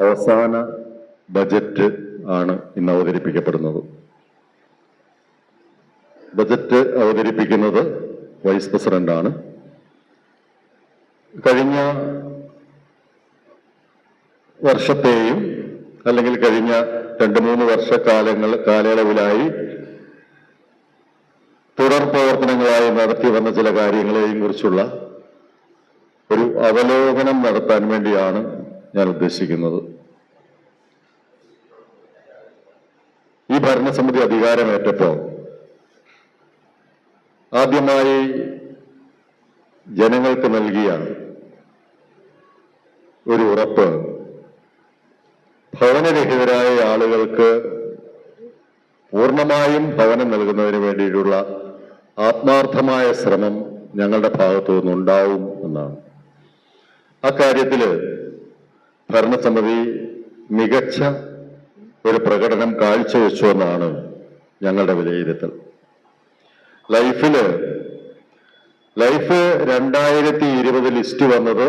അവസാന ബജറ്റ് ആണ് ഇന്ന് അവതരിപ്പിക്കപ്പെടുന്നത്. ബജറ്റ് അവതരിപ്പിക്കുന്നത് വൈസ് പ്രസിഡന്റാണ് കഴിഞ്ഞ വർഷത്തെയും അല്ലെങ്കിൽ കഴിഞ്ഞ രണ്ട് മൂന്ന് വർഷ കാലങ്ങൾ കാലയളവിലായി തുടർ പ്രവർത്തനങ്ങളായി നടത്തി വന്ന ചില കാര്യങ്ങളെയും കുറിച്ചുള്ള ഒരു അവലോകനം നടത്താൻ വേണ്ടിയാണ് ഞാൻ ഉദ്ദേശിക്കുന്നത്. ഈ ഭരണസമിതി അധികാരമേറ്റപ്പോൾ ആദ്യമായി ജനങ്ങൾക്ക് നൽകിയ ഒരു ഉറപ്പ് ഭവനരഹിതരായ ആളുകൾക്ക് പൂർണമായും ഭവനം നൽകുന്നതിന് വേണ്ടിയിട്ടുള്ള ആത്മാർത്ഥമായ ശ്രമം ഞങ്ങളുടെ ഭാഗത്തു നിന്നുണ്ടാവും എന്നാണ്. അക്കാര്യത്തിൽ ഭരണസമിതി മികച്ച ഒരു പ്രകടനം കാഴ്ചവെച്ചു എന്നാണ് ഞങ്ങളുടെ വിലയിരുത്തൽ. ലൈഫിൽ ലൈഫ് രണ്ടായിരത്തി ഇരുപത് ലിസ്റ്റ് വന്നത്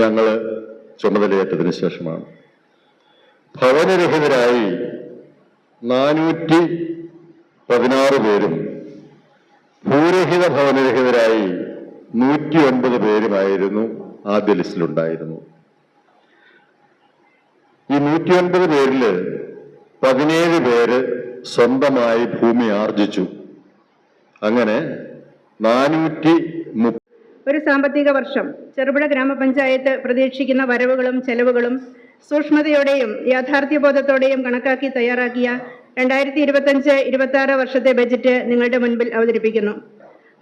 ഞങ്ങൾ ചുമതലയേറ്റതിന് ശേഷമാണ്. ഭവനരഹിതരായി നാനൂറ്റി പതിനാറ് പേരും ഭൂരഹിത ഭവനരഹിതരായി നൂറ്റി ഒൻപത് പേരുമായിരുന്നു ആദ്യ ലിസ്റ്റിലുണ്ടായിരുന്നു ഈ നൂറ്റി ഒൻപത് പേരിൽ പതിനേഴ് പേര് സ്വന്തമായി ഭൂമി ആർജിച്ചു. അങ്ങനെ നാനൂറ്റി ഒരു സാമ്പത്തിക വർഷം ചെറുപുഴ ഗ്രാമപഞ്ചായത്ത് പ്രതീക്ഷിക്കുന്ന വരവുകളും ചെലവുകളും സൂക്ഷ്മതയോടെയും യാഥാർത്ഥ്യബോധത്തോടെയും കണക്കാക്കി തയ്യാറാക്കിയ രണ്ടായിരത്തി ഇരുപത്തഞ്ച് ഇരുപത്തി ആറ് വർഷത്തെ ബജറ്റ് നിങ്ങളുടെ മുൻപിൽ അവതരിപ്പിക്കുന്നു.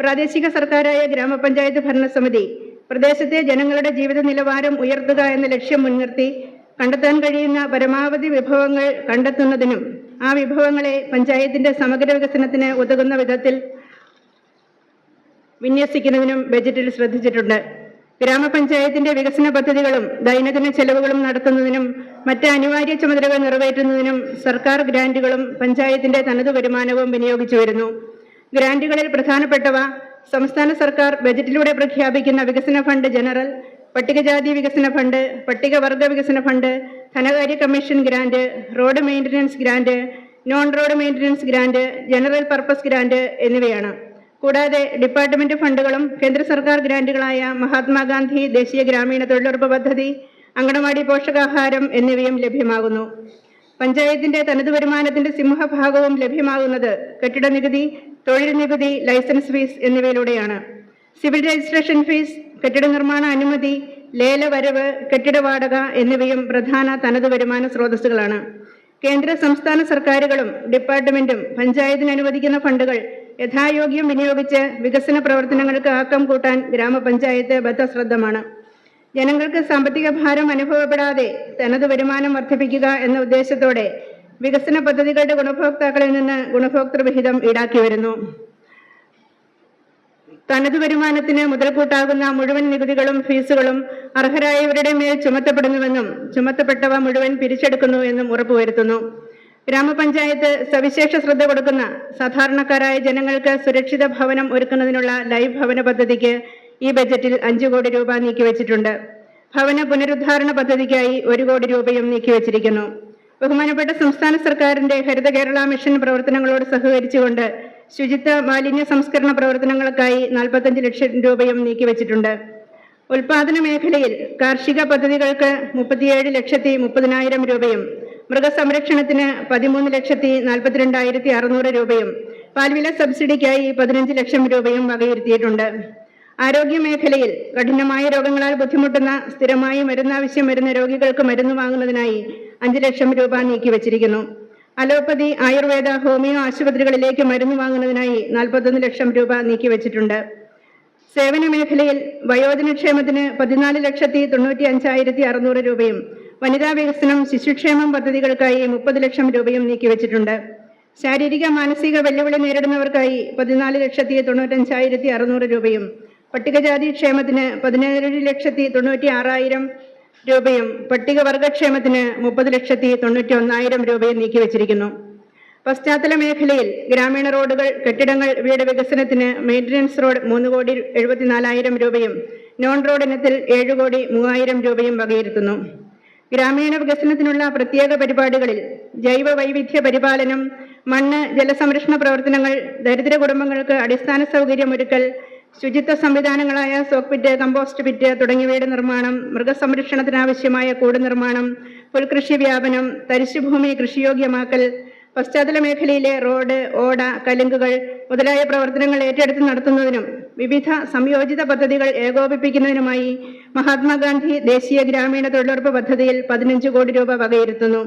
പ്രാദേശിക സർക്കാരായ ഗ്രാമപഞ്ചായത്ത് ഭരണസമിതി പ്രദേശത്തെ ജനങ്ങളുടെ ജീവിത നിലവാരം ഉയർത്തുക എന്ന ലക്ഷ്യം മുൻനിർത്തി കണ്ടെത്താൻ കഴിയുന്ന പരമാവധി വിഭവങ്ങൾ കണ്ടെത്തുന്നതിനും ആ വിഭവങ്ങളെ പഞ്ചായത്തിന്റെ സമഗ്ര വികസനത്തിന് ഉതകുന്ന വിധത്തിൽ വിന്യസിക്കുന്നതിനും ബജറ്റിൽ ശ്രദ്ധിച്ചിട്ടുണ്ട്. ഗ്രാമപഞ്ചായത്തിന്റെ വികസന പദ്ധതികളും ദൈനംദിന ചെലവുകളും നടത്തുന്നതിനും മറ്റ് അനിവാര്യ ചുമതലകൾ നിറവേറ്റുന്നതിനും സർക്കാർ ഗ്രാന്റുകളും പഞ്ചായത്തിന്റെ തനത് വരുമാനവും വിനിയോഗിച്ചു വരുന്നു. ഗ്രാന്റുകളിൽ പ്രധാനപ്പെട്ടവ സംസ്ഥാന സർക്കാർ ബജറ്റിലൂടെ പ്രഖ്യാപിക്കുന്ന വികസന ഫണ്ട് ജനറൽ പട്ടികജാതി വികസന ഫണ്ട് പട്ടികവർഗ വികസന ഫണ്ട് ധനകാര്യ commission grant road maintenance grant non road maintenance grant general purpose grant എന്നിവയാണ്. കൂടാതെ ഡിപ്പാർട്ട്മെന്റ് ഫണ്ടുകളും കേന്ദ്ര സർക്കാർ ഗ്രാന്റുകളായ മഹാത്മാഗാന്ധി ദേശീയ ഗ്രാമീണ തൊഴിലുറപ്പ് പദ്ധതി അങ്കണവാടി പോഷകാഹാരം എന്നിവയും ലഭ്യമാകുന്നു. പഞ്ചായത്തിന്റെ തനത് വരുമാനത്തിന്റെ സിംഹഭാഗവും ലഭ്യമാകുന്നത് കെട്ടിട നികുതി തൊഴിൽ നികുതി ലൈസൻസ് ഫീസ് എന്നിവയിലൂടെയാണ്. സിവിൽ രജിസ്ട്രേഷൻ ഫീസ് കെട്ടിട നിർമ്മാണ അനുമതി ലേല വരവ് കെട്ടിട വാടക എന്നിവയും പ്രധാന തനത് വരുമാന സ്രോതസ്സുകളാണ്. കേന്ദ്ര സംസ്ഥാന സർക്കാരുകളും ഡിപ്പാർട്ട്മെന്റും പഞ്ചായത്തിന് അനുവദിക്കുന്ന ഫണ്ടുകൾ യഥായോഗ്യം വിനിയോഗിച്ച് വികസന പ്രവർത്തനങ്ങൾക്ക് ആക്കം കൂട്ടാൻ ഗ്രാമപഞ്ചായത്ത് ബദ്ധശ്രദ്ധമാണ്. ജനങ്ങൾക്ക് സാമ്പത്തിക ഭാരം അനുഭവപ്പെടാതെ തനത് വരുമാനം വർദ്ധിപ്പിക്കുക എന്ന ഉദ്ദേശത്തോടെ വികസന പദ്ധതികളുടെ ഗുണഭോക്താക്കളിൽ നിന്ന് ഗുണഭോക്തൃ വിഹിതം ഈടാക്കി വരുന്നു. തനത് വരുമാനത്തിന് മുതൽക്കൂട്ടാകുന്ന മുഴുവൻ നികുതികളും ഫീസുകളും അർഹരായവരുടെ മേൽ ചുമത്തപ്പെടുന്നുവെന്നും ചുമത്തപ്പെട്ടവ മുഴുവൻ പിരിച്ചെടുക്കുന്നു എന്നും ഉറപ്പുവരുത്തുന്നു. ഗ്രാമപഞ്ചായത്ത് സവിശേഷ ശ്രദ്ധ കൊടുക്കുന്ന സാധാരണക്കാരായ ജനങ്ങൾക്ക് സുരക്ഷിത ഭവനം ഒരുക്കുന്നതിനുള്ള ലൈവ് ഭവന പദ്ധതിക്ക് ഈ ബജറ്റിൽ അഞ്ചു കോടി രൂപ നീക്കിവച്ചിട്ടുണ്ട്. ഭവന പുനരുദ്ധാരണ പദ്ധതിക്കായി ഒരു കോടി രൂപയും നീക്കിവച്ചിരിക്കുന്നു. ബഹുമാനപ്പെട്ട സംസ്ഥാന സർക്കാരിന്റെ ഹരിത കേരള മിഷൻ പ്രവർത്തനങ്ങളോട് സഹകരിച്ചുകൊണ്ട് ശുചിത്വ മാലിന്യ സംസ്കരണ പ്രവർത്തനങ്ങൾക്കായി നാൽപ്പത്തഞ്ച് ലക്ഷം രൂപയും നീക്കിവച്ചിട്ടുണ്ട്. ഉൽപാദന മേഖലയിൽ കാർഷിക പദ്ധതികൾക്ക് മുപ്പത്തിയേഴ് ലക്ഷത്തി മുപ്പതിനായിരം രൂപയും മൃഗസംരക്ഷണത്തിന് പതിമൂന്ന് ലക്ഷത്തി നാൽപ്പത്തിരണ്ടായിരത്തി അറുന്നൂറ് രൂപയും പാൽവില സബ്സിഡിക്കായി പതിനഞ്ച് ലക്ഷം രൂപയും വകയിരുത്തിയിട്ടുണ്ട്. ആരോഗ്യ മേഖലയിൽ കഠിനമായ രോഗങ്ങളാൽ ബുദ്ധിമുട്ടുന്ന സ്ഥിരമായി മരുന്നാവശ്യം വരുന്ന രോഗികൾക്ക് മരുന്ന് വാങ്ങുന്നതിനായി അഞ്ച് ലക്ഷം രൂപ നീക്കിവച്ചിരിക്കുന്നു. അലോപ്പതി ആയുർവേദ ഹോമിയോ ആശുപത്രികളിലേക്ക് മരുന്ന് വാങ്ങുന്നതിനായി നാൽപ്പത്തൊന്ന് ലക്ഷം രൂപ നീക്കിവച്ചിട്ടുണ്ട്. സേവന മേഖലയിൽ വയോജനക്ഷേമത്തിന് പതിനാല് ലക്ഷത്തി തൊണ്ണൂറ്റി അഞ്ചായിരത്തി അറുന്നൂറ് രൂപയും വനിതാ വികസനം ശിശുക്ഷേമം പദ്ധതികൾക്കായി മുപ്പത് ലക്ഷം രൂപയും നീക്കിവച്ചിട്ടുണ്ട്. ശാരീരിക മാനസിക വെല്ലുവിളി നേരിടുന്നവർക്കായി പതിനാല് ലക്ഷത്തി തൊണ്ണൂറ്റഞ്ചായിരത്തി അറുന്നൂറ് രൂപയും പട്ടികജാതി ക്ഷേമത്തിന് പതിനേഴ് ലക്ഷത്തി തൊണ്ണൂറ്റി ആറായിരം രൂപയും പട്ടികവർഗക്ഷേമത്തിന് മുപ്പത് ലക്ഷത്തി തൊണ്ണൂറ്റി ഒന്നായിരം രൂപയും നീക്കിവച്ചിരിക്കുന്നു. പശ്ചാത്തല മേഖലയിൽ ഗ്രാമീണ റോഡുകൾ കെട്ടിടങ്ങൾ വീട് വികസനത്തിന് മെയിന്റനൻസ് റോഡ് മൂന്ന് കോടി എഴുപത്തിനാലായിരം രൂപയും നോൺ റോഡ് ഇനത്തിൽ ഏഴ് കോടി മൂവായിരം രൂപയും വകയിരുത്തുന്നു. ഗ്രാമീണ വികസനത്തിനുള്ള പ്രത്യേക പരിപാടികളിൽ ജൈവ വൈവിധ്യ പരിപാലനം മണ്ണ് ജലസംരക്ഷണ പ്രവർത്തനങ്ങൾ ദരിദ്ര കുടുംബങ്ങൾക്ക് അടിസ്ഥാന സൗകര്യമൊരുക്കൽ ശുചിത്വ സംവിധാനങ്ങളായ സോക്ക് പിറ്റ് കമ്പോസ്റ്റ് പിറ്റ് തുടങ്ങിയവയുടെ നിർമ്മാണം മൃഗസംരക്ഷണത്തിനാവശ്യമായ കൂട് നിർമ്മാണം പുൽകൃഷി വ്യാപനം തരിശുഭൂമി കൃഷിയോഗ്യമാക്കൽ പശ്ചാത്തല മേഖലയിലെ റോഡ് ഓട കലുങ്കുകൾ മുതലായ പ്രവർത്തനങ്ങൾ ഏറ്റെടുത്ത് നടത്തുന്നതിനും വിവിധ സംയോജിത പദ്ധതികൾ ഏകോപിപ്പിക്കുന്നതിനുമായി മഹാത്മാഗാന്ധി ദേശീയ ഗ്രാമീണ തൊഴിലുറപ്പ് പദ്ധതിയിൽ പതിനഞ്ച് കോടി രൂപ വകയിരുത്തുന്നു.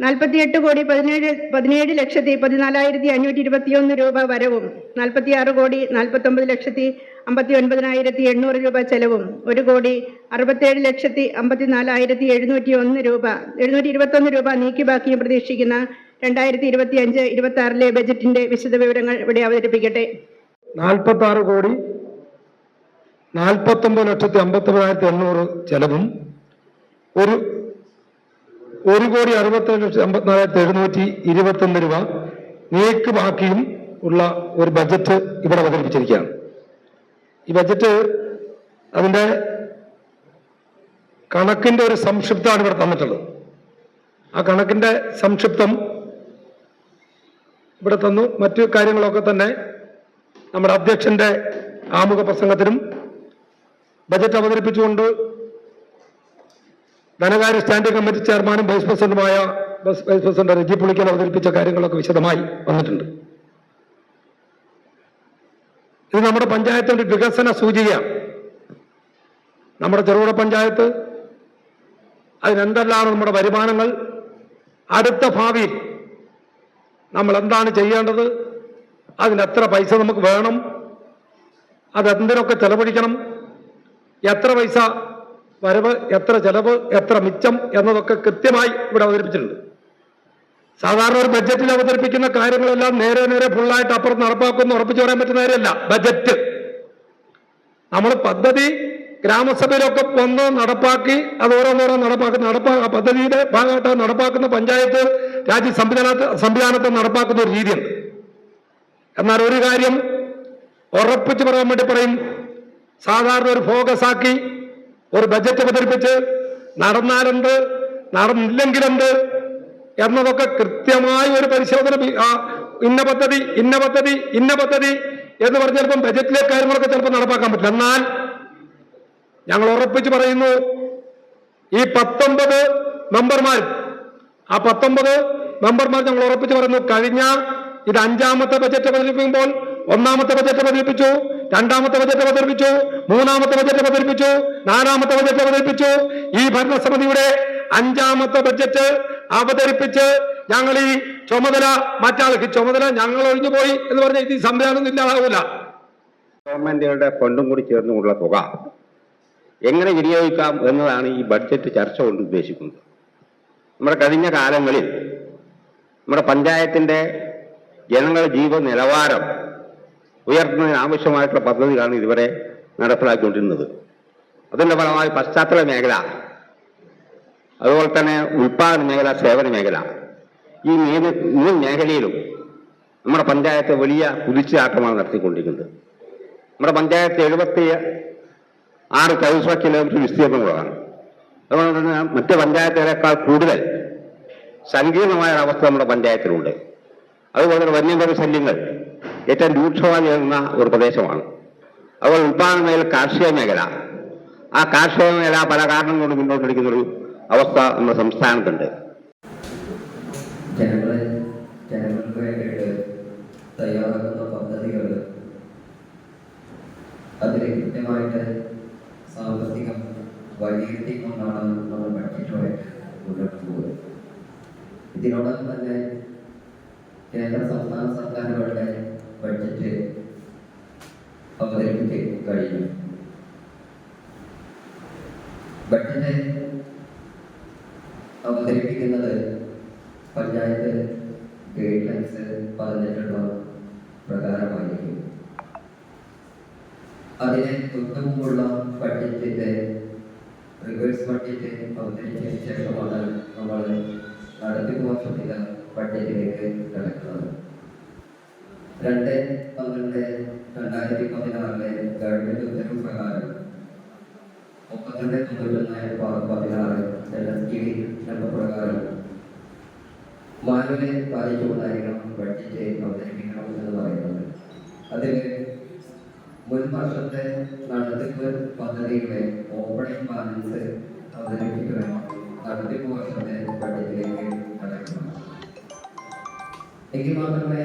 നാൽപ്പത്തിയെട്ട് കോടി പതിനേഴ് പതിനേഴ് ലക്ഷത്തി പതിനാലായിരത്തി അഞ്ഞൂറ്റി ഇരുപത്തിയൊന്ന് രൂപ വരവും. നാൽപ്പത്തിയാറ് കോടി നാൽപ്പത്തൊമ്പത് ലക്ഷത്തി അമ്പത്തി ഒൻപതിനായിരത്തി എണ്ണൂറ് രൂപ ചെലവും. ഒരു കോടി അറുപത്തേഴ് ലക്ഷത്തി അമ്പത്തിനാലായിരത്തി എഴുന്നൂറ്റി ഒന്ന് രൂപ എഴുന്നൂറ്റി ഇരുപത്തൊന്ന് രൂപ നീക്കി ബാക്കിയും പ്രതീക്ഷിക്കുന്ന രണ്ടായിരത്തി ഇരുപത്തി അഞ്ച് ഇരുപത്തി ആറിലെ ബജറ്റിന്റെ വിശദ വിവരങ്ങൾ ഇവിടെ അവതരിപ്പിക്കട്ടെ. നാൽപ്പത്തി ആറ് കോടി നാൽപ്പത്തൊമ്പത് ലക്ഷത്തി അമ്പത്തൊമ്പതിനായിരത്തി എണ്ണൂറ് ചെലവും ഒരു ഒരു കോടി അറുപത്തേഴ് ലക്ഷത്തി അമ്പത്തിനാലായിരത്തി എഴുന്നൂറ്റി ഇരുപത്തൊന്ന് രൂപ നീക്ക് ബാക്കിയും ഉള്ള ഒരു ബജറ്റ് ഇവിടെ അവതരിപ്പിച്ചിരിക്കുകയാണ്. ഈ ബജറ്റ് അതിന്റെ കണക്കിന്റെ ഒരു സംക്ഷിപ്തമാണ് ഇവിടെ തന്നിട്ടുള്ളത്. ആ കണക്കിന്റെ സംക്ഷിപ്തം ഇവിടെ തന്നു. മറ്റു കാര്യങ്ങളൊക്കെ തന്നെ നമ്മുടെ അധ്യക്ഷന്റെ ആമുഖ പ്രസംഗത്തിനും ബജറ്റ് അവതരിപ്പിച്ചുകൊണ്ട് ധനകാര്യ സ്റ്റാൻഡിംഗ് കമ്മിറ്റി ചെയർമാനും വൈസ് പ്രസിഡന്റുമായ വൈസ് പ്രസിഡന്റ് രജി പുളിക്കൽ അവതരിപ്പിച്ച കാര്യങ്ങളൊക്കെ വിശദമായി വന്നിട്ടുണ്ട്. ഇത് നമ്മുടെ പഞ്ചായത്തിന്റെ വികസന സൂചികയാണ്. നമ്മുടെ ചെറുകിട പഞ്ചായത്ത് അതിനെന്തെല്ലാം നമ്മുടെ വരുമാനങ്ങൾ? അടുത്ത ഭാവിയിൽ നമ്മൾ എന്താണ് ചെയ്യേണ്ടത്? അതിന് എത്ര പൈസ നമുക്ക് വേണം? അതെന്തിനൊക്കെ ചെലവഴിക്കണം? എത്ര പൈസ വരവ് എത്ര ചെലവ് എത്ര മിച്ചം എന്നതൊക്കെ കൃത്യമായി ഇവിടെ അവതരിപ്പിച്ചിട്ടുണ്ട്. സാധാരണ ഒരു ബഡ്ജറ്റിൽ അവതരിപ്പിക്കുന്ന കാര്യങ്ങളെല്ലാം നേരെ നേരെ ഫുള്ളായിട്ട് അപ്പുറത്ത് നടപ്പാക്കുമെന്ന് ഉറപ്പിച്ചു പറയാൻ പറ്റുന്ന കാര്യമല്ല. ബജറ്റ് നമ്മൾ പദ്ധതി ഗ്രാമസഭയിലൊക്കെ വന്ന് നടപ്പാക്കി അത് ഓരോന്നോരോ നടപ്പാക്കുന്ന നടപ്പാ പദ്ധതിയുടെ ഭാഗമായിട്ട് നടപ്പാക്കുന്ന പഞ്ചായത്ത് രാജ്യ സംവിധാനത്തെ സംവിധാനത്തെ നടപ്പാക്കുന്ന ഒരു രീതിയുണ്ട്. എന്നാൽ ഒരു കാര്യം ഉറപ്പിച്ച് പറയാൻ വേണ്ടി പറയും സാധാരണ ഒരു ഫോക്കസ് ആക്കി ഒരു ബജറ്റ് അവതരിപ്പിച്ച് നടന്നാലെന്ത് നടന്നില്ലെങ്കിലെന്ത് എന്നതൊക്കെ കൃത്യമായ ഒരു പരിശോധന ഇന്ന പദ്ധതി ഇന്ന പദ്ധതി ഇന്ന പദ്ധതി എന്ന് പറഞ്ഞ് ചിലപ്പം ബജറ്റിലെ കാര്യങ്ങളൊക്കെ ചിലപ്പോൾ നടപ്പാക്കാൻ പറ്റില്ല. എന്നാൽ ഞങ്ങൾ ഉറപ്പിച്ച് പറയുന്നു ഈ പത്തൊമ്പത് മെമ്പർമാർ ആ പത്തൊമ്പത് മെമ്പർമാർ ഞങ്ങൾ ഉറപ്പിച്ച് പറയുന്നു കഴിഞ്ഞ ഇത് അഞ്ചാമത്തെ ബജറ്റ് അവതരിപ്പിക്കുമ്പോൾ ഒന്നാമത്തെ ബജറ്റ് അവതരിപ്പിച്ചു. രണ്ടാമത്തെ ബജറ്റ് അവതരിപ്പിച്ചു? മൂന്നാമത്തെ ബജറ്റ് അവതരിപ്പിച്ചു? നാലാമത്തെ ബജറ്റ് അവതരിപ്പിച്ചു? ഈ ഭരണസമിതിയുടെ അഞ്ചാമത്തെ ബജറ്റ് അവതരിപ്പിച്ച് ഞങ്ങൾ ഈ ചുമതല മറ്റാൾക്ക് ചുമതല ഞങ്ങൾ ഒഴിഞ്ഞു പോയി എന്ന് പറഞ്ഞ ഇത് സംവിധാനം ഇല്ലാതാവൂല ഗവൺമെന്റുകളുടെ ഫണ്ടും കൂടി ചേർന്നുകൊണ്ടുള്ള തുക എങ്ങനെ വിനിയോഗിക്കാം എന്നതാണ് ഈ ബഡ്ജറ്റ് ചർച്ച കൊണ്ട് ഉദ്ദേശിക്കുന്നത്. നമ്മുടെ കഴിഞ്ഞ കാലങ്ങളിൽ നമ്മുടെ പഞ്ചായത്തിന്റെ ജനങ്ങളുടെ ജീവ നിലവാരം ഉയർത്തുന്നതിന് ആവശ്യമായിട്ടുള്ള പദ്ധതികളാണ് ഇതുവരെ നടപ്പിലാക്കിക്കൊണ്ടിരുന്നത്. അതിന്റെ ഫലമായി പശ്ചാത്തല മേഖല അതുപോലെ തന്നെ ഉൽപാദന മേഖല സേവന മേഖല. ഈ മൂന്ന് മേഖലയിലും നമ്മുടെ പഞ്ചായത്ത് വലിയ കുതിച്ചുചാട്ടമാണ് നടത്തിക്കൊണ്ടിരിക്കുന്നത്. നമ്മുടെ പഞ്ചായത്ത് എഴുപത്തി ആറ് ചതുശ്ര കിലോമീറ്റർ വിസ്തീർണമുള്ളതാണ്. അതുകൊണ്ട് തന്നെ മറ്റ് പഞ്ചായത്തുകളെക്കാൾ കൂടുതൽ സങ്കീർണമായ അവസ്ഥ നമ്മുടെ പഞ്ചായത്തിലുണ്ട്. അതുപോലെ തന്നെ വന്യമൃഗ ശല്യങ്ങൾ ഏറ്റവും രൂക്ഷമായി നേരിടുന്ന ഒരു പ്രദേശമാണ്. അതുപോലെ ഉൽപ്പാദന മേഖല കാർഷിക മേഖല. ആ കാർഷിക മേഖല പല കാരണം കൊണ്ട് മുന്നോട്ടെടുക്കുന്ന ഒരു അവസ്ഥ നമ്മുടെ സംസ്ഥാനത്തുണ്ട്. ഇതിനോടൊപ്പം തന്നെ കേന്ദ്ര സംസ്ഥാന സർക്കാരുകളുടെ ബഡ്ജറ്റ് അവതരിപ്പിച്ച് കഴിഞ്ഞു ബഡ്ജറ്റ് അവതരിപ്പിക്കുന്നത് പഞ്ചായത്ത് ഗൈഡ് ലൈൻസ് പറഞ്ഞിട്ടുള്ള പ്രകാരമായിരിക്കും. അതിന് തൊട്ടുമുമ്പുള്ള ബഡ്ജറ്റിന്റെ റിവേഴ്സ് ബഡ്ജറ്റ് അവതരിച്ചതിന് ശേഷമാണ് നമ്മൾ നടത്തിപ്പ് വർഷത്തിലെ ബഡ്ജറ്റിലേക്ക് കിടക്കുന്നത്. രണ്ട് പന്ത്രണ്ട് രണ്ടായിരത്തി പതിനാറിലെ ഗവൺമെന്റ് ഉത്തരവ് പ്രകാരം മുപ്പത്തിരണ്ട് തൊണ്ണൂറ്റൊന്നായിരത്തി പതിനാറ് ടി ഡി നമ്പർ പ്രകാരം മാനുവലെ പാലിച്ചുകൊണ്ടായിരിക്കണം ബഡ്ജറ്റ് അവതരിപ്പിക്കണം എന്ന് പറയുന്നത്. അതിൽ മുൻ വർഷത്തെ നടത്തിപ്പ് പദ്ധതിയുടെ ഓപ്പണിംഗ് ബാലൻസ് അവതരിപ്പിക്കണം നടത്തിപ്പ് വർഷത്തെ ബഡ്ജറ്റിലേക്ക് കടക്കണം എങ്കിൽ മാത്രമേ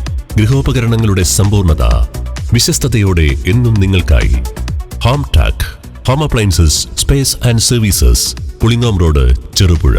ഗൃഹോപകരണങ്ങളുടെ സമ്പൂർണത വിശ്വസ്തയോടെ എന്നും നിങ്ങൾക്കായി. Home tech home appliances space and services Pulingome road Cherupuzha.